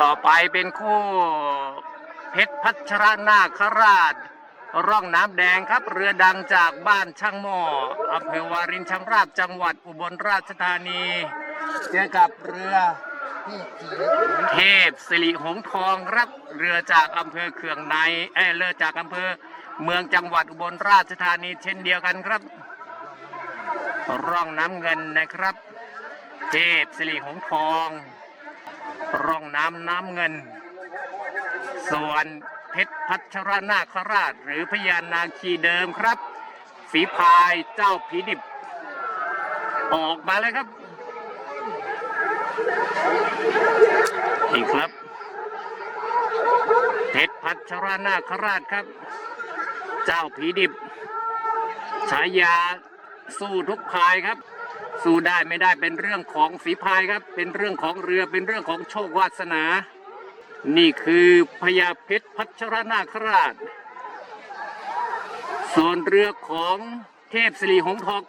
ต่อไปเป็นคู่เพชรพัชรนาคราช ร่องน้ำแดงครับ เรือดังจากบ้านช่างหม้ออำเภอวารินชำราบจังหวัดอุบลราชธานี เจอกับเรือเทพสิริหงทองครับเรือจากอำเภอเขื่องในเอเรือจากอำเภอเมืองจังหวัดอุบลราชธานีเช่นเดียวกันครับ ร่องน้ำเงินนะครับ เทพสิริหงทอง ร่องน้ำน้ำเงิน ส่วนเพชรพัชรนาคราช หรือพญานาคีเดิมครับ ฝีพายเจ้าผีดิบ ออกมาเลยครับนี่ครับเพชรพัชรนาคราชครับ เจ้าผีดิบฉายาสู้ทุกพายครับ สู้ได้ไม่ได้เป็นเรื่องของฝีพายครับ เป็นเรื่องของเรือเป็นเรื่องของโชควาสนา นี่คือพญาเพชรพัชรนาคราชส่วนเรือของเทพสิริหงส์ทอง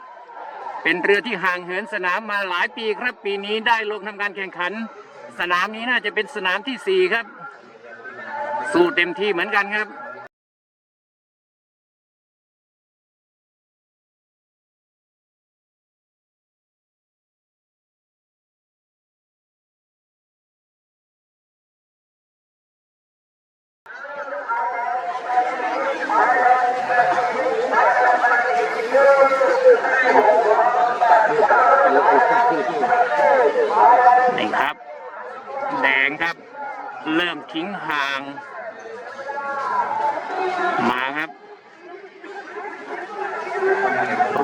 89 เป็นเรือที่ห่างเหินสนามมาหลายปีครับปีนี้ได้ลงทำการแข่งขัน สนามนี้น่าจะเป็นสนามที่ 4 ครับ สู้เต็มที่เหมือนกันครับ นี่ครับ แดงครับ เริ่มทิ้งห่าง มาครับ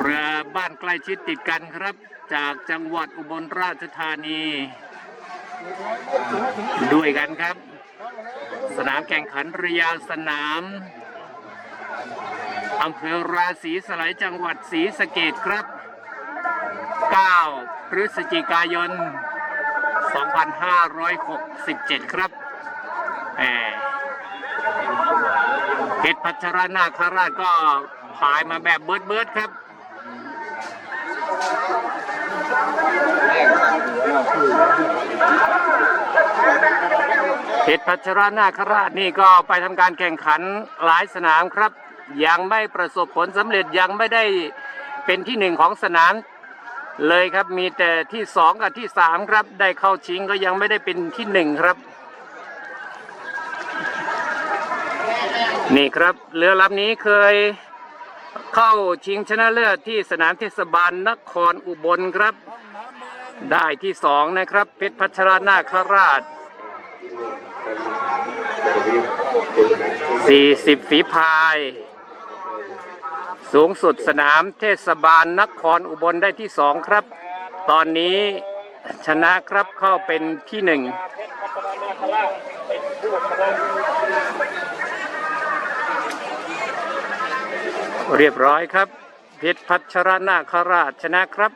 เรือบ้านใกล้ชิดติดกันครับ จากจังหวัดอุบลราชธานี ด้วยกันครับ สนามแข่งขันเรืยาสนาม อำเภอราศีสไลยจังหวัดศรีสะเกดครับ 9 พฤศจิกายน 2567 ครับแหมเพชรพัชรนาคราชก็พายมาแบบเบิดเบิดๆครับเพชรพัชรนาคราชนี่ก็ไปทำการแข่งขันหลายสนามครับ ยังไม่ประสบผลสำเร็จยังไม่ได้เป็นที่หนึ่งของสนามเลยครับมีแต่ที่สองกับที่สามครับ ได้เข้าชิงก็ยังไม่ได้เป็นที่หนึ่งครับ นี่ครับเรือลำนี้เคยเข้าชิงชนะเลิศที่สนามเทศบาลนครอุบลครับ ได้ที่สองนะครับ เพชรพัชรนาคราช 40 ฝีพาย สูงสุดสนามเทศบาลนครอุบลได้ที่สองครับ ตอนนี้ชนะครับเข้าเป็นที่หนึ่งเรียบร้อยครับเพชรพัชรนาคราชชนะครับ